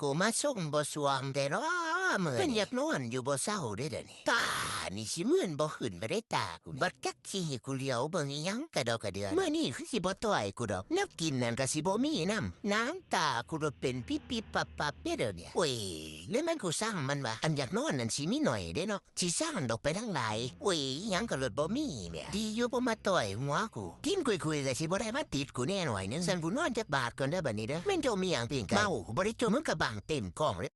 กูมา ส่งบ่สวงแต่รอมื้อมันอยากนอนอยู่บ่เศร้าเด้อเดี๋ยวนี้ตานี่สิมื่นบ่ขึ้นไปได้ตากูบัดจักสิให้กูเหลียวเบิ่งอีหยังกระดอกกระเดือนเมื่อนี้คือสิบ่ต่อยกูดอกแนวกินนั่นก็สิบ่มีนำน้ำตากูรถเป็นปิ๊บๆปับๆเด้อเดี๋ยวนี้โอ้ยแล้วมันกูสร้างมันว่าอันอยากนอนนั่นสิมีหน่อยเด้เนาะสิสร้างดอกไปทั้งหลายโอ้ยอีหยังก็รถบ่มีแหม่ดีอยู่บ่มาต่อยหัวกูกินคุยๆก็สิบ่ได้มาติดกูแน่หน่อยนึงซั่นกูนอนจักบาทก่อนเด้อบัดนี้เด้อแม่นเจ้ามีหยังเปลี่ยนกันเมาบ่ได้จมมึงก็บางเต็มกล้องเลย